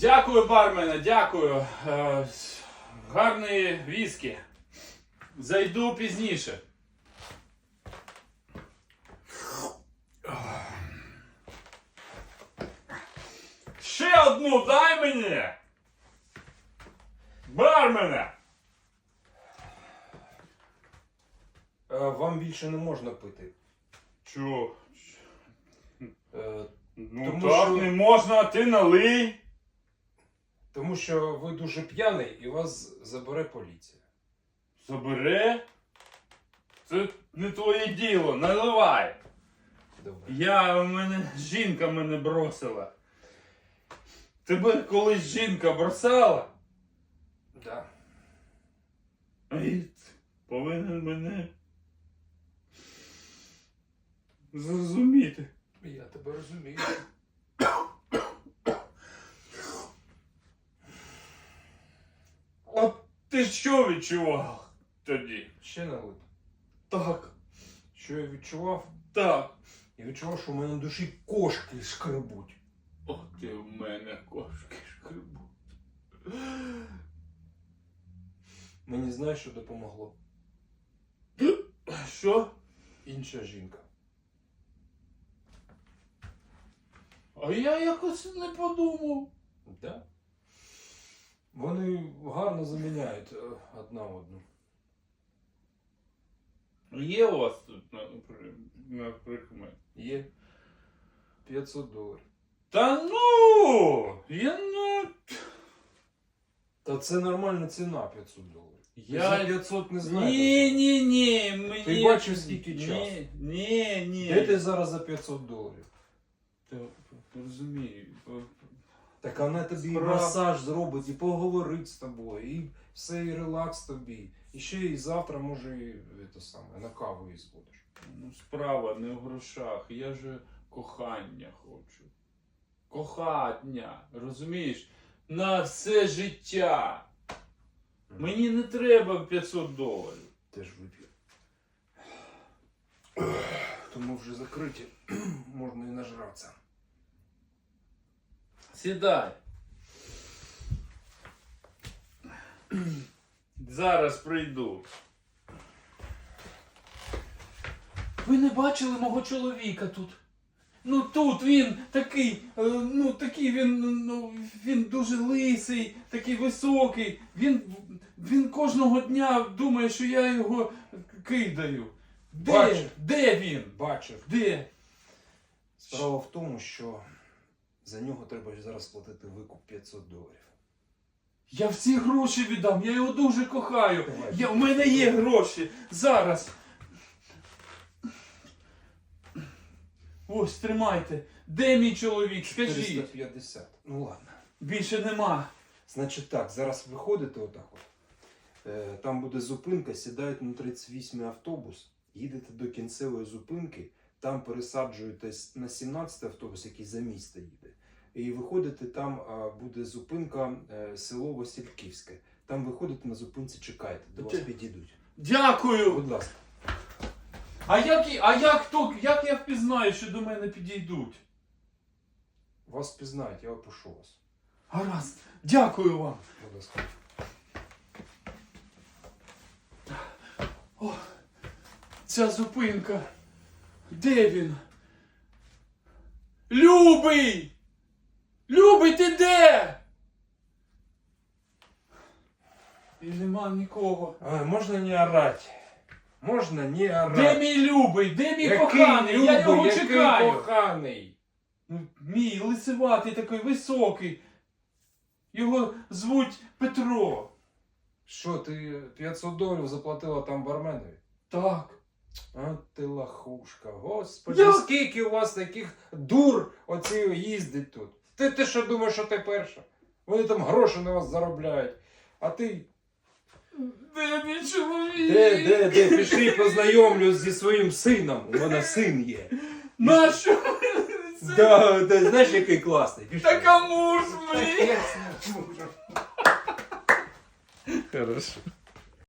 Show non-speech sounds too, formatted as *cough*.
Дякую, бармене, дякую. Е, гарної віскі. Зайду пізніше. Ще одну дай мені. Бармене. Е, Вам більше не можна пити. Чо? Е, Ну Тому так що- не можна, а ти налий. Тому що ви дуже п'яний і вас забере поліція. Забере. Це не твоє діло, наливай. Добре. Я, у мене жінка мене бросила. Тебе колись жінка бросала? Да. І повинен мене зрозуміти. Я тебе розумію. От ти що відчував тоді? Ще налити. Так, Що я відчував? так. Я відчував, що в мене на душі кошки шкребуть. От ти в мене кошки шкребуть. Мені знаєш, що допомогло? Що? Інша жінка. А я якось не подумав. Да? Вони гарно заміняють е, одна одну. Є у вас тут на, на прикмет? Є 500 доларів. Та ну! Я не. Та це нормальна ціна 500 доларів. Я- За 500 не знаю. Ні, ні, ні. Мені... Ти бачив, скільки ні, часу? Ні, ні. Де ти зараз за 500 доларів? Та, розумію. Так вона тобі і Справ- масаж зробить, і поговорить з тобою, і все, і релакс тобі. І ще і завтра, може, і це саме, на каву і згодиш. Ну, справа не в грошах. Я же кохання хочу. Кохання. Розумієш? На все життя. Мені не треба 500 доларів. Теж вип'ю. Тому вже закриті, *clears throat* можна і нажратися. Сідай. Зараз прийду. Ви не бачили мого чоловіка тут? Ну тут він такий, е, ну такий він, ну він дуже лисий, такий високий. Він, він кожного дня думає, що я його кидаю. Де? Бачив. Де він? Бачив. Де? Справа в тому, що за нього треба зараз платити викуп 500 доларів. Я всі гроші віддам, я його дуже кохаю. Я, у мене є гроші. Зараз. Ось, тримайте. Де мій чоловік? Скажіть. 450. Ну ладно. Більше нема. Значить так, зараз виходите отак от. Е, Там буде зупинка, сідаєте на 38 автобус, їдете до кінцевої зупинки, там пересаджуєтесь на 17 автобус, який за місто їде. І виходите, там буде зупинка е, село Васильківське. Там виходите на зупинці, чекайте, до вас підійдуть. Дякую. Будь ласка. А як, а як, хто, як я впізнаю, що до мене підійдуть? Вас пізнають, я опишу вас. Гаразд. Дякую вам. Будь ласка. Ця зупинка. Де він? Любий! Любий, ти де? І нема нікого. А, можна не орати. Можна не орати. Де мій любий? Де мій Який коханий? Я любий, його який чекаю. коханий. Ну, мій лисиватий такий високий. Його звуть Петро. Що, ти 500 доларів заплатила там барменові? Так. А ти лахушка, господи, Я- скільки у вас таких дур оці їздить тут? Ти, ти що думаєш, що ти перша? Вони там гроші на вас заробляють. А ти. Де мій чоловік? Де, де, де? Пішли познайомлюсь зі своїм сином. У мене син є. Нащо? Да, да, знаєш, який класний. Пішли. така муж мій. Хорошо.